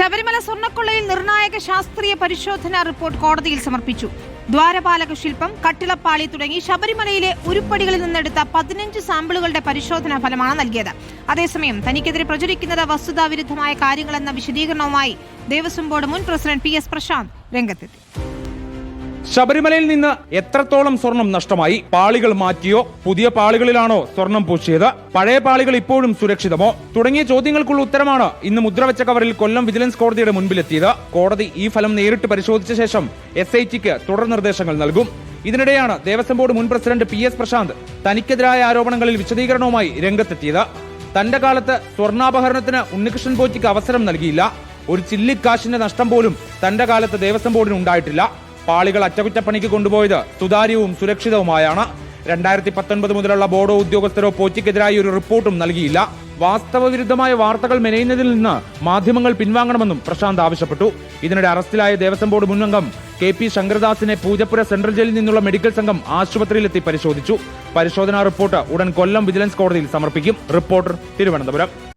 ശബരിമല സ്വർണക്കൊള്ളയിൽ നിർണായക ശാസ്ത്രീയ പരിശോധനാ റിപ്പോർട്ട് കോടതിയിൽ സമർപ്പിച്ചു. ദ്വാരപാലക ശില്പം കട്ടിളപ്പാളി തുടങ്ങി ശബരിമലയിലെ ഉരുപ്പടികളിൽ നിന്നെടുത്ത പതിനഞ്ച് സാമ്പിളുകളുടെ പരിശോധനാ ഫലമാണ് നൽകിയത്. അതേസമയം തനിക്കെതിരെ പ്രചരിക്കുന്നത് വസ്തുതാവിരുദ്ധമായ കാര്യങ്ങളെന്ന വിശദീകരണവുമായി ദേവസ്വം ബോർഡ് മുൻ പ്രസിഡന്റ് പി എസ് പ്രശാന്ത് രംഗത്തെത്തി. ശബരിമലയിൽ നിന്ന് എത്രത്തോളം സ്വർണം നഷ്ടമായി? പാളികൾ മാറ്റിയോ? പുതിയ പാളികളിലാണോ സ്വർണം പൂശിയത്? പഴയ പാളികൾ ഇപ്പോഴും സുരക്ഷിതമോ? തുടങ്ങിയ ചോദ്യങ്ങൾക്കുള്ള ഉത്തരമാണ് ഇന്ന് മുദ്രവെച്ച കവറിൽ കൊല്ലം വിജിലൻസ് കോടതിയുടെ മുൻപിലെത്തിയത്. കോടതി ഈ ഫലം നേരിട്ട് പരിശോധിച്ച ശേഷം എസ് ഐ ടിക്ക് തുടർ നിർദ്ദേശങ്ങൾ നൽകും. ഇതിനിടെയാണ് ദേവസ്വം ബോർഡ് മുൻ പ്രസിഡന്റ് പി എസ് പ്രശാന്ത് തനിക്കെതിരായ ആരോപണങ്ങളിൽ വിശദീകരണവുമായി രംഗത്തെത്തിയത്. തന്റെ കാലത്ത് സ്വർണാപഹരണത്തിന് ഉണ്ണികൃഷ്ണൻ പോറ്റിക്ക് അവസരം നൽകിയില്ല. ഒരു ചില്ലിക്കാശിന്റെ നഷ്ടം പോലും തന്റെ കാലത്ത് ദേവസ്വം ബോർഡിന് ഉണ്ടായിട്ടില്ല. പാളികൾ അറ്റകുറ്റപ്പണിക്ക് കൊണ്ടുപോയത് സുതാര്യവും സുരക്ഷിതവുമായാണ്. രണ്ടായിരത്തി പത്തൊൻപത് മുതലുള്ള ബോർഡോ ഉദ്യോഗസ്ഥരോ പോറ്റിക്കെതിരായി ഒരു റിപ്പോർട്ടും നൽകിയില്ല. വാസ്തവവിരുദ്ധമായ വാർത്തകൾ മെനയുന്നതിൽ നിന്ന് മാധ്യമങ്ങൾ പിൻവാങ്ങണമെന്നും പ്രശാന്ത് ആവശ്യപ്പെട്ടു. ഇതിനിടെ അറസ്റ്റിലായ ദേവസ്വം ബോർഡ് മുൻഅംഗം കെ പി ശങ്കരദാസിനെ പൂജപ്പുര സെൻട്രൽ ജയിലിൽ നിന്നുള്ള മെഡിക്കൽ സംഘം ആശുപത്രിയിലെത്തി പരിശോധിച്ചു. പരിശോധനാ റിപ്പോർട്ട് ഉടൻ കൊല്ലം വിജിലൻസ് കോടതിയിൽ സമർപ്പിക്കും. റിപ്പോർട്ടർ തിരുവനന്തപുരം.